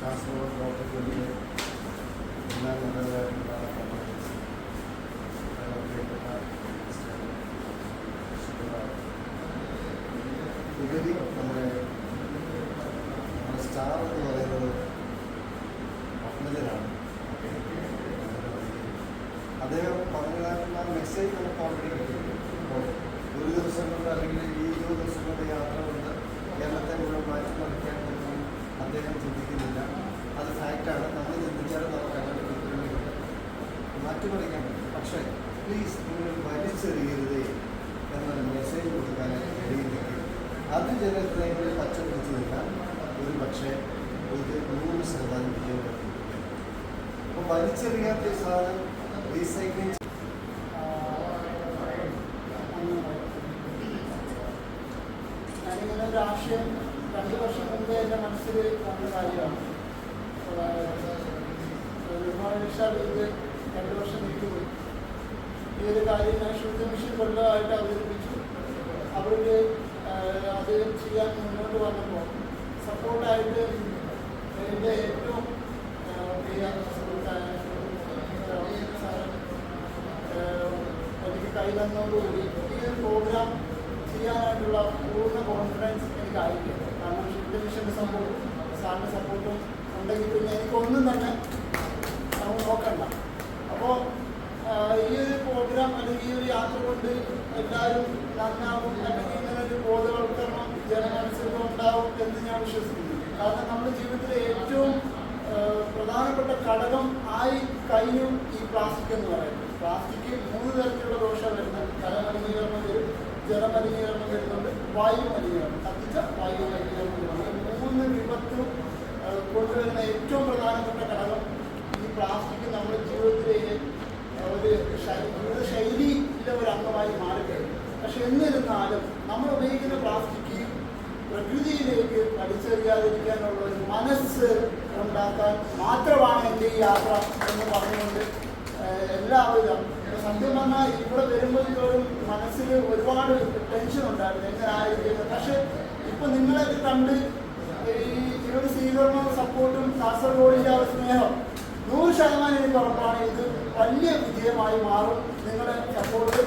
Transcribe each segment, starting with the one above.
കാസർഗോഡ് പ്രോട്ടോക്കോളിൽ എല്ലാ നല്ലതായിട്ടുള്ള ഉപരി നമ്മുടെ നമ്മുടെ സ്റ്റാർ എന്ന് പറയുന്നത് അഹമ്മദനാണ് അദ്ദേഹം പറഞ്ഞതായിട്ടുള്ള മെസ്സേജ് നമുക്ക് ഓൾറെഡി ഒരു ദിവസം കൊണ്ട് അല്ലെങ്കിൽ ഈ ഇരുപത് ദിവസം കൊണ്ട് യാത്ര കൊണ്ട് കേരളത്തെ മുഴുവൻ മാറ്റിമറിക്കാൻ പറ്റും അദ്ദേഹം ചിന്തിക്കുന്നില്ല. അത് ഫാക്റ്റാണ് നമ്മൾ ചിന്തിച്ചാലും നമുക്ക് അങ്ങനെ കിട്ടുന്നുണ്ട് മാറ്റിമറിക്കാൻ പറ്റും. പക്ഷേ പ്ലീസ് നിങ്ങൾ വലിച്ചെറിയരുതേ എന്നൊരു മെസ്സേജ് കൊടുക്കാനായിട്ട് കഴിയുന്നെങ്കിൽ അത് ജനഹൃദയങ്ങളിൽ പച്ച പിടിച്ചു നിൽക്കാൻ ഒരു പക്ഷേ ഇത് നൂറ് ശതമാനം വിജയം അപ്പോൾ വലിച്ചെറിയാത്ത സാധനം റീസൈക്ലിംഗ് ഞാനിങ്ങനെ ഒരു ആശയം രണ്ട് വർഷം മുമ്പേ എന്റെ മനസ്സിൽ വന്ന കാര്യമാണ് നിർമ്മാണശാല ഇത് രണ്ട് വർഷം നീട്ടുപോയി ഈ ഒരു കാര്യം ഞാൻ ശുദ്ധ മിഷൻ കൊല്ലമായിട്ട് അവതരിപ്പിച്ചു അവരുടെ അത് ചെയ്യാൻ മുന്നോട്ട് വന്നപ്പോൾ സപ്പോർട്ടായിട്ട് എന്റെ ഏറ്റവും പ്രിയ സുഹൃത്തായ എനിക്ക് കൈതന്നതോടുകൂടി ഈ ഒരു പ്രോഗ്രാം ചെയ്യാനായിട്ടുള്ള പൂർണ കോൺഫിഡൻസ് എനിക്ക് എനിക്കായിരിക്കും. കാരണം ഷിഫ്റ്റ് മിഷന്റെ സപ്പോർട്ടും സാറിന്റെ സപ്പോർട്ടും ഉണ്ടെങ്കിൽ പിന്നെ എനിക്കൊന്നും തന്നെ നമുക്ക് നോക്കണ്ട. അപ്പോൾ ഈ ഒരു പ്രോഗ്രാം അല്ലെങ്കിൽ ഈ ഒരു യാത്ര കൊണ്ട് എല്ലാവരും നന്നാവും അല്ലെങ്കിൽ ഇങ്ങനെ ഒരു ബോധവൽക്കരണം ജനമനസ്സിൽ ഉണ്ടാവും എന്ന് ഞാൻ വിശ്വസിക്കുന്നു. കാരണം നമ്മുടെ ജീവിതത്തിലെ ഏറ്റവും പ്രധാനപ്പെട്ട ഘടകം ആയി കഴിഞ്ഞു ഈ പ്ലാസ്റ്റിക് എന്ന് പറയുന്നത്. പ്ലാസ്റ്റിക് മൂന്ന് തരത്തിലുള്ള ദോഷം വരുന്നുണ്ട്. ജലമലിനീകരണം വരും ജലമലിനീകരണം വരുന്നുണ്ട് വായു മലിനീകരണം കത്തിച്ച വായു മലിനീകരണം മൂന്ന് വിപത്തും കൊണ്ടുവരുന്ന ഏറ്റവും പ്രധാനപ്പെട്ട ഘടകം ഈ പ്ലാസ്റ്റിക് നമ്മുടെ ജീവിതത്തിലെ ഒരു ജീവിത ശൈലിയിലെ ഒരു അംഗമായി മാറുകയാണ് പക്ഷെ എന്നിരുന്നാലും നമ്മൾ ഉപയോഗിക്കുന്ന പ്ലാസ്റ്റിക് പ്രകൃതിയിലേക്ക് വലിച്ചെറിയാതിരിക്കാനുള്ള ഒരു മനസ്സ് ഉണ്ടാക്കാൻ മാത്രമാണ് എന്റെ ഈ യാത്ര എന്ന് പറഞ്ഞുകൊണ്ട് എല്ലാവരും. സത്യം പറഞ്ഞാൽ ഇവിടെ വരുമ്പോഴത്തോഴും മനസ്സിൽ ഒരുപാട് ടെൻഷൻ ഉണ്ടായിരുന്നു. എങ്ങനെ ആയിരിക്കുന്നത് പക്ഷെ ഇപ്പൊ നിങ്ങളൊക്കെ കണ്ട് ഈ ഒരു സ്വീകരണവും സപ്പോർട്ടും കാസർഗോഡിന്റെ ആ സ്നേഹം നൂറ് ശതമാനം എനിക്ക് ഉറപ്പാണ്. ഇത് വലിയ വിജയമായി മാറും. നിങ്ങളുടെ സപ്പോർട്ട്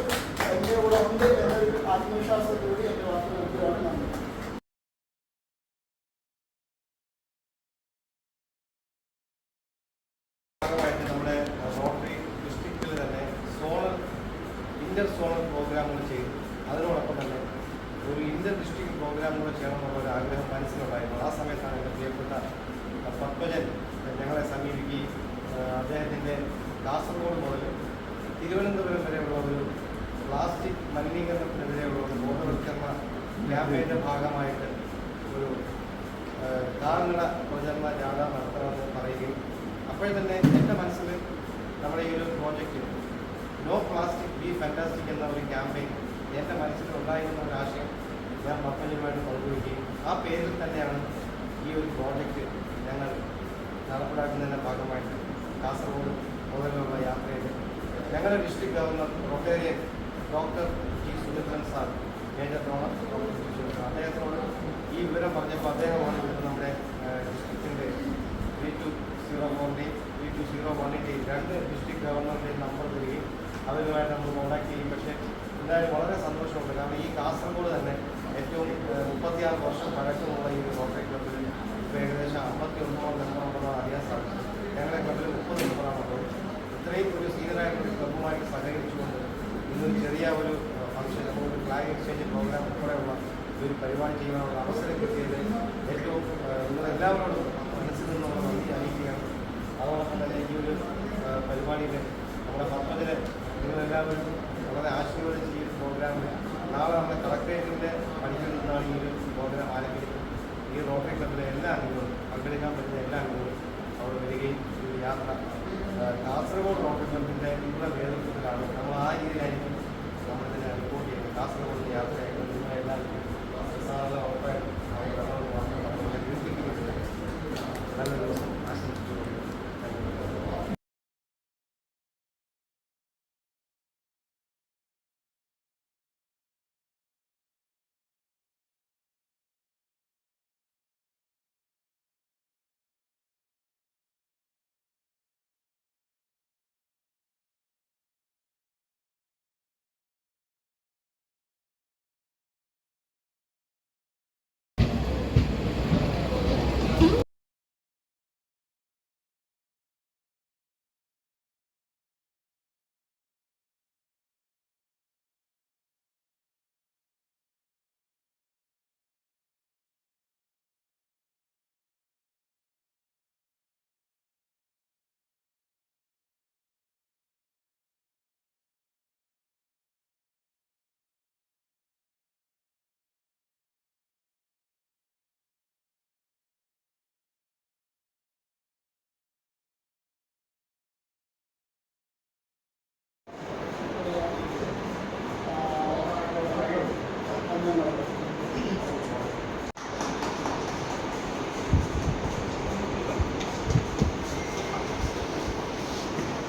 എന്റെ കൂടെ ഉണ്ട് എന്നൊരു ആത്മവിശ്വാസത്തോടെ എന്റെ വാക്ക് നൽകുകയാണ് നന്ദി ഭാഗമായിട്ട് നമ്മുടെ റോട്ടറി ഡിസ്ട്രിക്റ്റിൽ തന്നെ സോണൽ ഇന്റർ സോണൽ പ്രോഗ്രാമുകൾ ചെയ്തു. അതിനോടൊപ്പം തന്നെ ഒരു ഇന്റർ ഡിസ്ട്രിക്ട് പ്രോഗ്രാമുകൾ ചെയ്യണമെന്നുള്ള ഒരു ആഗ്രഹം മനസ്സിലുണ്ടായിരുന്നു. ആ സമയത്താണ് എന്റെ പ്രിയപ്പെട്ട പത്മജൻ ഞങ്ങളെ സമീപിക്കുകയും അദ്ദേഹത്തിന്റെ കാസർഗോഡ് മുതൽ തിരുവനന്തപുരം വരെയുള്ള ഒരു പ്ലാസ്റ്റിക് മലിനീകരണത്തിനെതിരെയുള്ള ഒരു ബോധവൽക്കരണ ക്യാമ്പയിന്റെ ഭാഗമായിട്ട് ഒരു കാൽനട പ്രചരണ ജാഥ നടത്തണമെന്ന് പറയുകയും അപ്പോഴേ തന്നെ എന്റെ മനസ്സിൽ നമ്മുടെ ഈ ഒരു project no plastic be fantastic എന്ന ഒരു ക്യാമ്പയിൻ എന്റെ മനസ്സിൽ ഉണ്ടായിരുന്ന ഒരു ആശയം ഞാൻ മക്കളുമായിട്ട് പങ്കുവയ്ക്കുകയും ആ പേരിൽ തന്നെയാണ് ഈ ഒരു പ്രോജക്റ്റ് ഞങ്ങൾ നടപ്പിലാക്കുന്നതിന്റെ ഭാഗമായിട്ട് കാസർഗോഡ് മുതലുള്ള യാത്രയിൽ ഞങ്ങളുടെ district governor Rotarian doctor G Surendran sir major governor അദ്ദേഹത്തോട് ഈ വിവരം പറഞ്ഞപ്പോൾ അദ്ദേഹമാണ് ഇവിടുന്ന് നമ്മുടെ ഡിസ്ട്രിക്റ്റിന്റെ ത്രീ ടു സീറോ ഫോറിന്റെയും ത്രീ ടു സീറോ വണ്ണിന്റെയും രണ്ട് ഡിസ്ട്രിക്ട് ഗവർണറുടെയും നമ്പർ തരികയും അവരുമായിട്ട് നമ്മൾ കോൺടാക്ട് ചെയ്യും. പക്ഷേ എന്തായാലും വളരെ സന്തോഷമുണ്ട്. കാരണം ഈ കാസർഗോഡ് തന്നെ ഏറ്റവും മുപ്പത്തിയാറ് വർഷം പഴക്കമുള്ള ഈ ഒരു റോട്ടറി ക്ലബ്ബിൽ ഇപ്പോൾ ഏകദേശം അമ്പത്തി ഒന്നോളം മെമ്പറുണ്ടെന്ന് അറിയാൻ സാധിക്കും ഞങ്ങളുടെ ക്ലബ്ബിൽ മുപ്പത് മെമ്പറാണുള്ളത്. ഇത്രയും ഒരു സീനിയറായിട്ടുള്ള ഒരു സഹകരിച്ചുകൊണ്ട് ഇന്നൊരു ചെറിയ ഒരു ഫംഗ്ഷൻ ഒരു ഫ്ലാഗ് എക്സ്ചേഞ്ച് പ്രോഗ്രാം ഉൾപ്പെടെയുള്ള ഒരു പരിപാടി ചെയ്യാനുള്ള അവസരം കിട്ടിയത് ഏറ്റവും നിങ്ങളെല്ലാവരോടും മനസ്സിൽ നിന്നുള്ള നന്ദി അറിയിക്കുകയാണ്. അതോടൊപ്പം തന്നെ ഈ ഒരു പരിപാടിയിൽ നമ്മുടെ പത്മജന് നിങ്ങളെല്ലാവരും വളരെ ആശീർവദിച്ച് ഈ ഒരു പ്രോഗ്രാമിൽ നാളെ നമ്മുടെ കളക്ടറേറ്റിന്റെ പണിയിൽ നിന്നാണ് ഈ ഒരു പ്രോഗ്രാം ആരംഭിക്കുന്നത് ഈ റോട്ടറി ക്ലബിലെ എല്ലാ അംഗങ്ങളും പങ്കെടുക്കാൻ പറ്റുന്ന എല്ലാ അംഗങ്ങളും അവിടെ വരികയും ഈ യാത്ര കാസർഗോഡ് റോട്ടറി ക്ലബിന്റെ ഇവിടെ നേതൃത്വത്തിലാണ് നമ്മൾ ആ രീതിയിലായിരിക്കും നമ്മളിതിനെ റിപ്പോർട്ട് ചെയ്യുന്നത്. കാസർഗോഡ് യാത്രയായിട്ട് നിങ്ങളെല്ലാവരും സാറിന് ഉറപ്പായിട്ടും നമ്മൾ ദിവസം നമ്മൾ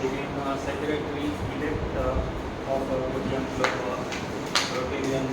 became a secretary elect of Rotarian Club, Rotarian